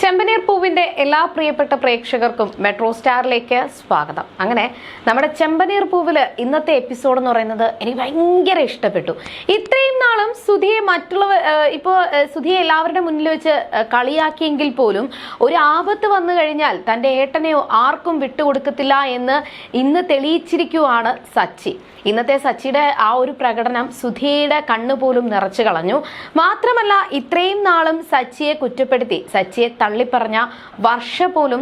ചെമ്പനീർ പൂവിന്റെ എല്ലാ പ്രിയപ്പെട്ട പ്രേക്ഷകർക്കും മെട്രോ സ്റ്റാറിലേക്ക് സ്വാഗതം. അങ്ങനെ നമ്മുടെ ചെമ്പനീർ പൂവിൽ ഇന്നത്തെ എപ്പിസോഡ് എന്ന് പറയുന്നത് എനിക്ക് ഭയങ്കര ഇഷ്ടപ്പെട്ടു. ഇത്രയും നാളും സുധിയെ മറ്റുള്ളവർ ഇപ്പോൾ ഇപ്പോ സുധിയെ എല്ലാവരുടെ മുന്നിൽ വെച്ച് കളിയാക്കിയെങ്കിൽ പോലും ഒരു ആപത്ത് വന്നു കഴിഞ്ഞാൽ തന്റെ ഏട്ടനെയോ ആർക്കും വിട്ടുകൊടുക്കത്തില്ല എന്ന് ഇന്ന് തെളിയിച്ചിരിക്കുവാണ് സച്ചി. ഇന്നത്തെ സച്ചിയുടെ ആ ഒരു പ്രകടനം സുധിയുടെ കണ്ണു പോലും നിറച്ചു കളഞ്ഞു. മാത്രമല്ല ഇത്രയും നാളും സച്ചിയെ കുറ്റപ്പെടുത്തി സച്ചിയെ തള്ളിപ്പറഞ്ഞ വർഷ പോലും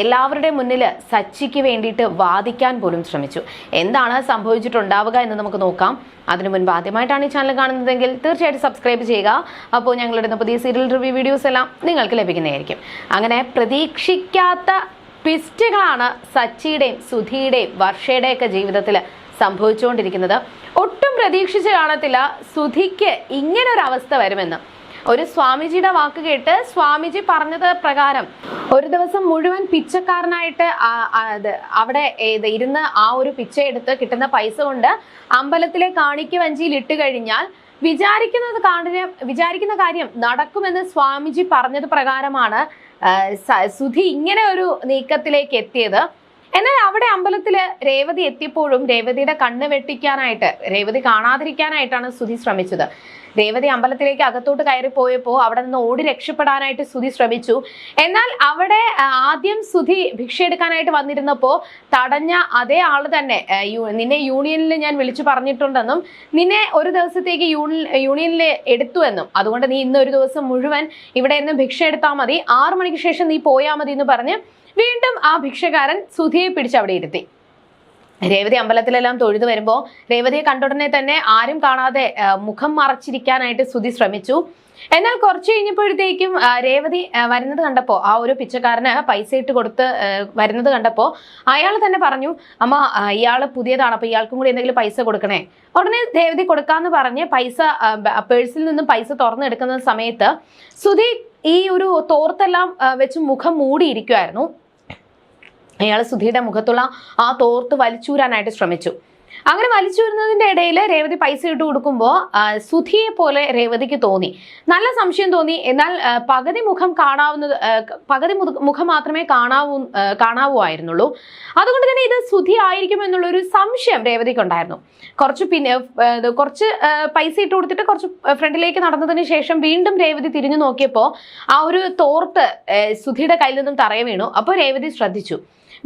എല്ലാവരുടെ മുന്നിൽ സച്ചിക്ക് വേണ്ടിയിട്ട് വാദിക്കാൻ പോലും ശ്രമിച്ചു. എന്താണ് സംഭവിച്ചിട്ടുണ്ടാവുക എന്ന് നമുക്ക് നോക്കാം. അതിനു മുൻപ് ആദ്യമായിട്ടാണ് ഈ ചാനൽ കാണുന്നതെങ്കിൽ തീർച്ചയായിട്ടും സബ്സ്ക്രൈബ് ചെയ്യുക. അപ്പോൾ ഞങ്ങളുടെ പുതിയ സീരിയൽ റിവ്യൂ വീഡിയോസ് എല്ലാം നിങ്ങൾക്ക് ലഭിക്കുന്നതായിരിക്കും. അങ്ങനെ പ്രതീക്ഷിക്കാത്ത ട്വിസ്റ്റുകളാണ് സച്ചിയുടെയും സുധിയുടെയും വർഷയുടെയൊക്കെ ജീവിതത്തിൽ സംഭവിച്ചുകൊണ്ടിരിക്കുന്നത്. ഒട്ടും പ്രതീക്ഷിച്ച് കാണത്തില്ല. സുധിക്ക് ഇങ്ങനൊരവസ്ഥ വരുമെന്ന്. ഒരു സ്വാമിജിയുടെ വാക്ക് കേട്ട് സ്വാമിജി പറഞ്ഞത് പ്രകാരം ഒരു ദിവസം മുഴുവൻ പിച്ചക്കാരനായിട്ട് അവിടെ ഇരുന്ന് ആ ഒരു പിച്ച എടുത്ത് കിട്ടുന്ന പൈസ കൊണ്ട് അമ്പലത്തിലെ കാണിക്ക് വഞ്ചിയിൽ ഇട്ട് കഴിഞ്ഞാൽ വിചാരിക്കുന്നത് കാണിന് വിചാരിക്കുന്ന കാര്യം നടക്കുമെന്ന് സ്വാമിജി പറഞ്ഞത് പ്രകാരമാണ് സുധി ഇങ്ങനെ ഒരു നീക്കത്തിലേക്ക് എത്തിയത്. എന്നാൽ അവിടെ അമ്പലത്തിൽ രേവതി എത്തിയപ്പോഴും രേവതിയുടെ കണ്ണ് വെട്ടിക്കാനായിട്ട് രേവതി കാണാതിരിക്കാനായിട്ടാണ് സുധി ശ്രമിച്ചത്. രേവതി അമ്പലത്തിലേക്ക് അകത്തോട്ട് കയറി പോയപ്പോൾ അവിടെ നിന്ന് ഓടി രക്ഷപ്പെടാനായിട്ട് സുധി ശ്രമിച്ചു. എന്നാൽ അവിടെ ആദ്യം സുധി ഭിക്ഷ എടുക്കാനായിട്ട് വന്നിരുന്നപ്പോൾ തടഞ്ഞ അതേ ആൾ തന്നെ നിന്നെ യൂണിയനിൽ ഞാൻ വിളിച്ചു പറഞ്ഞിട്ടുണ്ടെന്നും നിന്നെ ഒരു ദിവസത്തേക്ക് യൂണിയനിൽ എടുത്തു എന്നും. അതുകൊണ്ട് നീ ഇന്ന് ഒരു ദിവസം മുഴുവൻ ഇവിടെ നിന്ന് ഭിക്ഷ എടുത്താൽ മതി. ആറു മണിക്ക് ശേഷം നീ പോയാൽ മതി എന്ന് പറഞ്ഞ് വീണ്ടും ആ ഭിക്ഷക്കാരൻ സുധിയെ പിടിച്ച് അവിടെ ഇരുത്തി. രേവതി അമ്പലത്തിലെല്ലാം തൊഴുതു വരുമ്പോൾ രേവതിയെ കണ്ടുടനെ തന്നെ ആരും കാണാതെ മുഖം മറച്ചിരിക്കാനായിട്ട് സുധി ശ്രമിച്ചു. എന്നാൽ കുറച്ച് കഴിഞ്ഞപ്പോഴത്തേക്കും രേവതി വരുന്നത് കണ്ടപ്പോൾ ആ ഒരു പിച്ചക്കാരന് പൈസ ഇട്ട് കൊടുത്ത് വരുന്നത് കണ്ടപ്പോൾ അയാൾ തന്നെ പറഞ്ഞു അമ്മ ഇയാൾ പുതിയതാണ് അപ്പോൾ ഇയാൾക്കും കൂടി എന്തെങ്കിലും പൈസ കൊടുക്കണേ. ഉടനെ രേവതി കൊടുക്കാന്ന് പറഞ്ഞ് പൈസ പേഴ്സിൽ നിന്നും പൈസ തുറന്നെടുക്കുന്ന സമയത്ത് സുധി ഈ ഒരു തോർത്തെല്ലാം വെച്ച് മുഖം മൂടിയിരിക്കുമായിരുന്നു അയാൾ സുധിയുടെ മുഖത്തുള്ള ആ തോർത്ത് വലിച്ചൂരാനായിട്ട് ശ്രമിച്ചു. അങ്ങനെ വലിച്ചൂരുന്നതിന്റെ ഇടയിൽ രേവതി പൈസ ഇട്ട് കൊടുക്കുമ്പോൾ സുധിയെ പോലെ രേവതിക്ക് തോന്നി. നല്ല സംശയം തോന്നി. എന്നാൽ പകുതി മുഖം കാണാവുന്നത് പകുതി മുഖം മാത്രമേ കാണാവൂ കാണാവുമായിരുന്നുള്ളൂ അതുകൊണ്ട് തന്നെ ഇത് സുധി ആയിരിക്കും എന്നുള്ളൊരു സംശയം രേവതിക്ക് ഉണ്ടായിരുന്നു കുറച്ച് പിന്നെ കുറച്ച് പൈസ ഇട്ട് കൊടുത്തിട്ട് കുറച്ച് ഫ്രണ്ടിലേക്ക് നടന്നതിന് ശേഷം വീണ്ടും രേവതി തിരിഞ്ഞു നോക്കിയപ്പോൾ ആ ഒരു തോർത്ത് സുധിയുടെ കയ്യിൽ നിന്നും തറയെ വീണു. അപ്പോൾ രേവതി ശ്രദ്ധിച്ചു.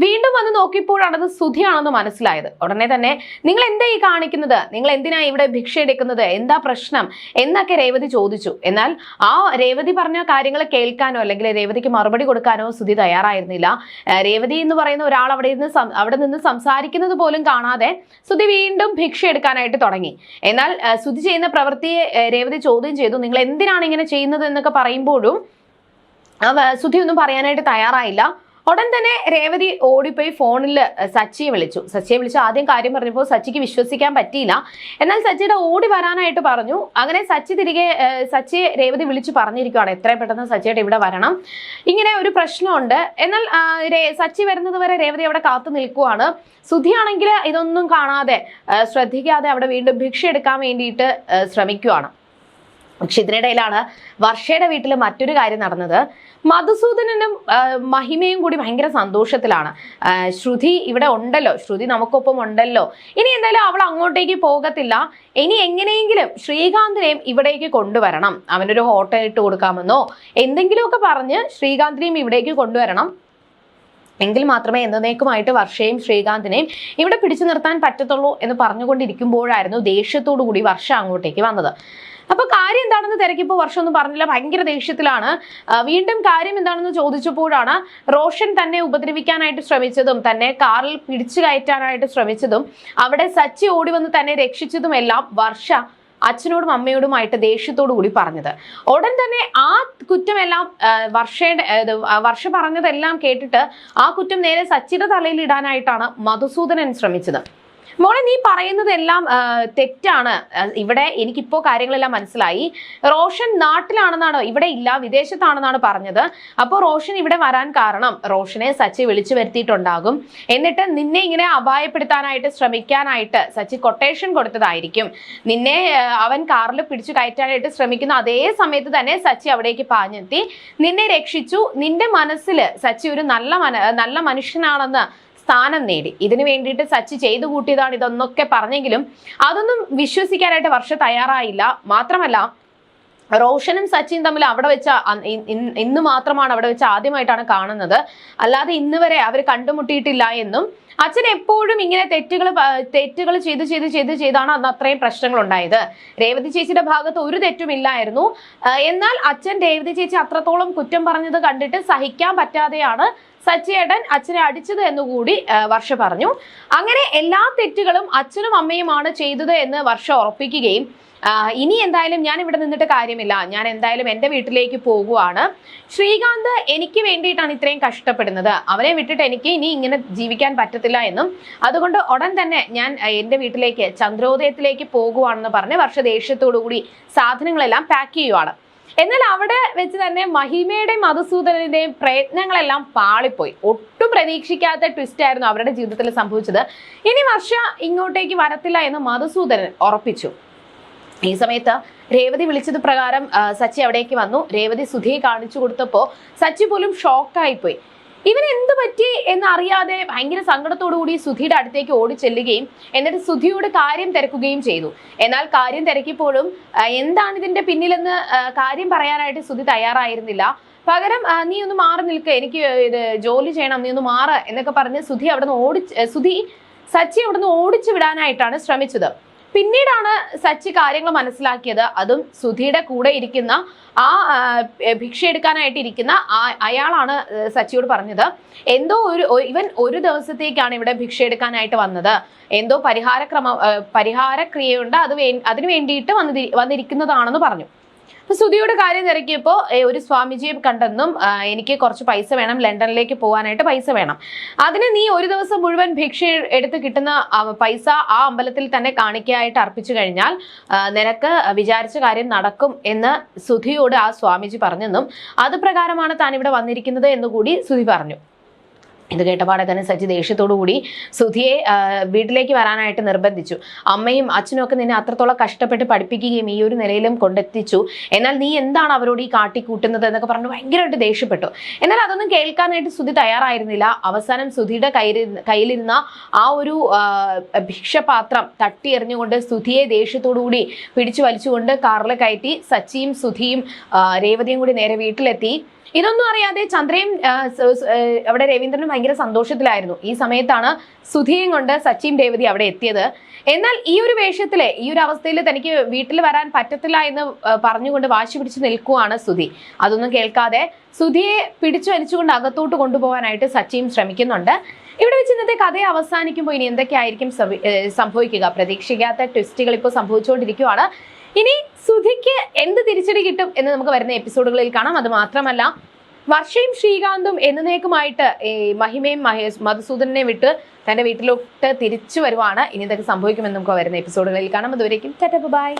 വീണ്ടും വന്ന് നോക്കിയപ്പോഴാണ് അത് സുധിയാണെന്ന് മനസ്സിലായത്. ഉടനെ തന്നെ നിങ്ങൾ എന്താ ഈ കാണിക്കുന്നത്? നിങ്ങൾ എന്തിനാ ഇവിടെ ഭിക്ഷ എടുക്കുന്നത്? എന്താ പ്രശ്നം? എന്നൊക്കെ രേവതി ചോദിച്ചു. എന്നാൽ ആ രേവതി പറഞ്ഞ കാര്യങ്ങൾ കേൾക്കാനോ അല്ലെങ്കിൽ രേവതിക്ക് മറുപടി കൊടുക്കാനോ സുധി തയ്യാറായിരുന്നില്ല. രേവതി എന്ന് പറയുന്ന ഒരാൾ അവിടെ നിന്ന് അവിടെ നിന്ന് സംസാരിക്കുന്നത് പോലും കാണാതെ സുധി വീണ്ടും ഭിക്ഷ എടുക്കാനായിട്ട് തുടങ്ങി. എന്നാൽ സുധി ചെയ്യുന്ന പ്രവൃത്തിയെ രേവതി ചോദ്യം ചെയ്തു. നിങ്ങൾ എന്തിനാണ് ഇങ്ങനെ ചെയ്യുന്നത് എന്നൊക്കെ പറയുമ്പോഴും സുധി ഒന്നും പറയാനായിട്ട് തയ്യാറായില്ല. ഉടൻ തന്നെ രേവതി ഓടിപ്പോയി ഫോണിൽ സച്ചിയെ വിളിച്ചു. സച്ചിയെ വിളിച്ച് ആദ്യം കാര്യം പറഞ്ഞപ്പോൾ സച്ചിക്ക് വിശ്വസിക്കാൻ പറ്റിയില്ല. എന്നാൽ സച്ചിയുടെ ഓടി വരാനായിട്ട് പറഞ്ഞു. അങ്ങനെ സച്ചി തിരികെ സച്ചിയെ രേവതി വിളിച്ച് പറഞ്ഞിരിക്കുകയാണ് എത്രയും പെട്ടെന്ന് സച്ചിയുടെ ഇവിടെ വരണം. ഇങ്ങനെ ഒരു പ്രശ്നമുണ്ട്. എന്നാൽ സച്ചി വരുന്നത് വരെ രേവതി അവിടെ കാത്തു നിൽക്കുവാണ്. സുധിയാണെങ്കിൽ ഇതൊന്നും കാണാതെ ശ്രദ്ധിക്കാതെ അവിടെ വീണ്ടും ഭിക്ഷ എടുക്കാൻ വേണ്ടിയിട്ട് ശ്രമിക്കുവാണ്. പക്ഷെ ഇതിനിടയിലാണ് വർഷയുടെ വീട്ടിൽ മറ്റൊരു കാര്യം നടന്നത്. മധുസൂദനനും മഹിമയും കൂടി ഭയങ്കര സന്തോഷത്തിലാണ്. ശ്രുതി ഇവിടെ ഉണ്ടല്ലോ. ശ്രുതി നമുക്കൊപ്പം ഉണ്ടല്ലോ. ഇനി എന്തായാലും അവൾ അങ്ങോട്ടേക്ക് പോകത്തില്ല. ഇനി എങ്ങനെയെങ്കിലും ശ്രീകാന്തിനെയും ഇവിടേക്ക് കൊണ്ടുവരണം. അവനൊരു ഹോട്ടൽ ഇട്ട് കൊടുക്കാമെന്നോ എന്തെങ്കിലുമൊക്കെ പറഞ്ഞ് ശ്രീകാന്തിനെയും ഇവിടേക്ക് കൊണ്ടുവരണം. എങ്കിൽ മാത്രമേ എന്നേക്കുമായിട്ട് വർഷയും ശ്രീകാന്തിനെയും ഇവിടെ പിടിച്ചു നിർത്താൻ പറ്റത്തുള്ളൂ എന്ന് പറഞ്ഞുകൊണ്ടിരിക്കുമ്പോഴായിരുന്നു ദേഷ്യത്തോടു കൂടി വർഷ അങ്ങോട്ടേക്ക് വന്നത്. അപ്പൊ കാര്യം എന്താണെന്ന് തിരക്കിപ്പോ വർഷം ഒന്നും പറഞ്ഞില്ല ഭയങ്കര ദേഷ്യത്തിലാണ്. വീണ്ടും കാര്യം എന്താണെന്ന് ചോദിച്ചപ്പോഴാണ് റോഷൻ തന്നെ ഉപദ്രവിക്കാനായിട്ട് ശ്രമിച്ചതും തന്നെ കാറിൽ പിടിച്ചു കയറ്റാനായിട്ട് ശ്രമിച്ചതും അവിടെ സച്ചി ഓടി വന്ന് തന്നെ രക്ഷിച്ചതും എല്ലാം വർഷ അച്ഛനോടും അമ്മയോടുമായിട്ട് ദേഷ്യത്തോടു കൂടി പറഞ്ഞത്. ഉടൻ തന്നെ ആ കുറ്റമെല്ലാം വർഷയുടെ വർഷ പറഞ്ഞതെല്ലാം കേട്ടിട്ട് ആ കുറ്റം നേരെ സച്ചിയുടെ തലയിൽ ഇടാനായിട്ടാണ് മധുസൂദനൻ ശ്രമിച്ചത്. മോളെ നീ പറയുന്നതെല്ലാം തെറ്റാണ്. ഇവിടെ എനിക്കിപ്പോ കാര്യങ്ങളെല്ലാം മനസ്സിലായി. റോഷൻ നാട്ടിലാണെന്നാണ് ഇവിടെ ഇല്ല വിദേശത്താണെന്നാണ് പറഞ്ഞത്. അപ്പോൾ റോഷൻ ഇവിടെ വരാൻ കാരണം റോഷനെ സച്ചി വിളിച്ചു വരുത്തിയിട്ടുണ്ടാകും. എന്നിട്ട് നിന്നെ ഇങ്ങനെ അപായപ്പെടുത്താനായിട്ട് ശ്രമിക്കാനായിട്ട് സച്ചി കൊട്ടേഷൻ കൊടുത്തതായിരിക്കും. നിന്നെ അവൻ കാറിൽ പിടിച്ചു കയറ്റാനായിട്ട് ശ്രമിക്കുന്ന അതേ സമയത്ത് തന്നെ സച്ചി അവിടേക്ക് പാഞ്ഞെത്തി. നിന്നെ രക്ഷിച്ചു. നിന്റെ മനസ്സിൽ സച്ചി ഒരു നല്ല നല്ല മനുഷ്യനാണെന്ന് സ്ഥാനം നേടി. ഇതിനു വേണ്ടിയിട്ട് സച്ചി ചെയ്തു കൂട്ടിയതാണ് ഇതൊന്നൊക്കെ പറഞ്ഞെങ്കിലും അതൊന്നും വിശ്വസിക്കാനായിട്ട് വർഷ തയ്യാറായില്ല. മാത്രമല്ല റോഷനും സച്ചിൻ തമ്മിൽ അവിടെ വെച്ച ഇന്ന് മാത്രമാണ് അവിടെ വെച്ച് ആദ്യമായിട്ടാണ് കാണുന്നത്. അല്ലാതെ ഇന്ന് വരെ അവർ കണ്ടുമുട്ടിയിട്ടില്ല എന്നും അച്ഛൻ എപ്പോഴും ഇങ്ങനെ തെറ്റുകൾ തെറ്റുകൾ ചെയ്ത് ചെയ്ത് ചെയ്ത് ചെയ്താണ് അന്ന് അത്രയും പ്രശ്നങ്ങൾ ഉണ്ടായത് രേവതി ചേച്ചിയുടെ ഭാഗത്ത് ഒരു തെറ്റുമില്ലായിരുന്നു എന്നാൽ അച്ഛൻ രേവതി ചേച്ചി അത്രത്തോളം കുറ്റം പറഞ്ഞത് കണ്ടിട്ട് സഹിക്കാൻ പറ്റാതെയാണ് സച്ചിയേട്ടൻ അച്ഛനെ അടിച്ചത് എന്നുകൂടി വർഷ പറഞ്ഞു. അങ്ങനെ എല്ലാ തെറ്റുകളും അച്ഛനും അമ്മയുമാണ് ചെയ്തത് എന്ന് വർഷ ഉറപ്പിക്കുകയും ഇനി എന്തായാലും ഞാൻ ഇവിടെ നിന്നിട്ട് കാര്യമില്ല. ഞാൻ എന്തായാലും എന്റെ വീട്ടിലേക്ക് പോകുവാണ്. ശ്രീകാന്ത് എനിക്ക് വേണ്ടിയിട്ടാണ് ഇത്രയും കഷ്ടപ്പെടുന്നത്. അവനെ വിട്ടിട്ട് എനിക്ക് ഇനി ഇങ്ങനെ ജീവിക്കാൻ പറ്റത്തില്ല എന്നും. അതുകൊണ്ട് ഉടൻ തന്നെ ഞാൻ എന്റെ വീട്ടിലേക്ക് ചന്ദ്രോദയത്തിലേക്ക് പോകുവാണെന്ന് പറഞ്ഞ് വർഷ ദേഷ്യത്തോടു കൂടി സാധനങ്ങളെല്ലാം പാക്ക് ചെയ്യുവാണ്. എന്നാൽ അവിടെ വെച്ച് തന്നെ മഹിമയുടെയും മധുസൂദനന്റെയും പ്രയത്നങ്ങളെല്ലാം പാളിപ്പോയി. ഒട്ടും പ്രതീക്ഷിക്കാത്ത ട്വിസ്റ്റ് ആയിരുന്നു അവരുടെ ജീവിതത്തിൽ സംഭവിച്ചത്. ഇനി വർഷ ഇങ്ങോട്ടേക്ക് വരത്തില്ല എന്ന് മധുസൂദനൻ ഉറപ്പിച്ചു. ഈ സമയത്ത് രേവതി വിളിച്ചത് പ്രകാരം സച്ചി അവിടേക്ക് വന്നു. രേവതി സുധിയെ കാണിച്ചു കൊടുത്തപ്പോൾ സച്ചി പോലും ഷോക്കായി ഇവൻ എന്ത് പറ്റി എന്നറിയാതെ ഭയങ്കര സങ്കടത്തോടു കൂടി സുധിയുടെ അടുത്തേക്ക് ഓടിച്ചെല്ലുകയും എന്നിട്ട് സുധിയോട് കാര്യം തിരക്കുകയും ചെയ്തു. എന്നാൽ കാര്യം തിരക്കിയപ്പോഴും എന്താണ് ഇതിന്റെ പിന്നിലെന്ന് കാര്യം പറയാനായിട്ട് സുധി തയ്യാറായിരുന്നില്ല. പകരം നീ ഒന്ന് മാറി നിൽക്ക. എനിക്ക് ഇത് ജോലി ചെയ്യണം. നീ ഒന്ന് മാറ എന്നൊക്കെ പറഞ്ഞ് സുധി അവിടെ നിന്ന് ഓടി സുധി സച്ചി അവിടെ നിന്ന് ഓടിച്ചു വിടാനായിട്ടാണ് ശ്രമിച്ചത്. പിന്നീടാണ് സച്ചി കാര്യങ്ങൾ മനസ്സിലാക്കിയത്. അതും സുധിയുടെ കൂടെ ഇരിക്കുന്ന ആ ഭിക്ഷ എടുക്കാനായിട്ട് ഇരിക്കുന്ന അയാളാണ് സച്ചിയോട് പറഞ്ഞത്. എന്തോ ഒരു ഇവൻ ഒരു ദിവസത്തേക്കാണ് ഇവിടെ ഭിക്ഷ എടുക്കാനായിട്ട് വന്നത്. എന്തോ പരിഹാരക്രമ പരിഹാരക്രിയയുണ്ട്. അത് വേ അതിന് വേണ്ടിയിട്ട് വന്നിരി വന്നിരിക്കുന്നതാണെന്ന് പറഞ്ഞു. അപ്പൊ സുധിയുടെ കാര്യം തിരക്കിയപ്പോൾ ഒരു സ്വാമിജിയെ കണ്ടെന്നും എനിക്ക് കുറച്ച് പൈസ വേണം ലണ്ടനിലേക്ക് പോകാനായിട്ട് പൈസ വേണം. അതിന് നീ ഒരു ദിവസം മുഴുവൻ ഭിക്ഷ എടുത്ത് കിട്ടുന്ന പൈസ ആ അമ്പലത്തിൽ തന്നെ കാണിക്കായിട്ട് അർപ്പിച്ചു കഴിഞ്ഞാൽ നിനക്ക് വിചാരിച്ച കാര്യം നടക്കും എന്ന് സുധിയോട് ആ സ്വാമിജി പറഞ്ഞെന്നും അത് പ്രകാരമാണ് താൻ ഇവിടെ വന്നിരിക്കുന്നത് എന്നുകൂടി സുധി പറഞ്ഞു. ഇത് കേട്ടപാടെ തന്നെ സച്ചി ദേഷ്യത്തോടു കൂടി സുധിയെ വീട്ടിലേക്ക് വരാനായിട്ട് നിർബന്ധിച്ചു. അമ്മയും അച്ഛനും ഒക്കെ നിന്നെ അത്രത്തോളം കഷ്ടപ്പെട്ട് പഠിപ്പിക്കുകയും ഈ ഒരു നിലയിലും കൊണ്ടെത്തിച്ചു. എന്നാൽ നീ എന്താണ് അവരോട് ഈ കാട്ടിക്കൂട്ടുന്നത് എന്നൊക്കെ പറഞ്ഞ് ഭയങ്കരമായിട്ട് ദേഷ്യപ്പെട്ടു. എന്നാൽ അതൊന്നും കേൾക്കാനായിട്ട് സുധി തയ്യാറായിരുന്നില്ല. അവസാനം സുധിയുടെ കയ്യിലിരുന്ന ആ ഒരു ഭിക്ഷപാത്രം തട്ടി എറിഞ്ഞുകൊണ്ട് സുധിയെ ദേഷ്യത്തോടു കൂടി പിടിച്ചു വലിച്ചുകൊണ്ട് കാറിൽ കയറ്റി സച്ചിയും സുധിയും രേവതിയും കൂടി നേരെ വീട്ടിലെത്തി. ഇതൊന്നും അറിയാതെ ചന്ദ്രയും അവിടെ രവീന്ദ്രനും ഭയങ്കര സന്തോഷത്തിലായിരുന്നു. ഈ സമയത്താണ് സുധിയും കൊണ്ട് സച്ചിയും രേവതി അവിടെ എത്തിയത്. എന്നാൽ ഈ ഒരു വേഷത്തിലെ ഈ ഒരു അവസ്ഥയിൽ തനിക്ക് വീട്ടിൽ വരാൻ പറ്റത്തില്ല എന്ന് പറഞ്ഞുകൊണ്ട് വാശി പിടിച്ച് നിൽക്കുവാണ് സുധി. അതൊന്നും കേൾക്കാതെ സുധിയെ പിടിച്ചു വലിച്ചുകൊണ്ട് അകത്തോട്ട് കൊണ്ടുപോകാനായിട്ട് സച്ചിയും ശ്രമിക്കുന്നുണ്ട്. ഇവിടെ വെച്ച് ഇന്നത്തെ കഥ അവസാനിക്കുമ്പോൾ ഇനി എന്തൊക്കെയായിരിക്കും സംഭവിക്കുക? പ്രതീക്ഷിക്കാത്ത ട്വിസ്റ്റുകൾ ഇപ്പോൾ സംഭവിച്ചുകൊണ്ടിരിക്കുകയാണ് ഇനി സുധിക്ക് എന്ത് തിരിച്ചടി കിട്ടും എന്ന് നമുക്ക് വരുന്ന എപ്പിസോഡുകളിൽ കാണാം. അത് മാത്രമല്ല വർഷയും ശ്രീകാന്തും എന്നേക്കുമായിട്ട് ഈ മഹിമയും മഹേഷ് മധുസൂദനെ വിട്ട് തന്റെ വീട്ടിലോട്ട് തിരിച്ചു വരുവാണ്. ഇനി ഇതൊക്കെ സംഭവിക്കുമെന്ന് നമുക്ക് വരുന്ന എപ്പിസോഡുകളിൽ കാണാം. അതുവരേക്കും ബൈ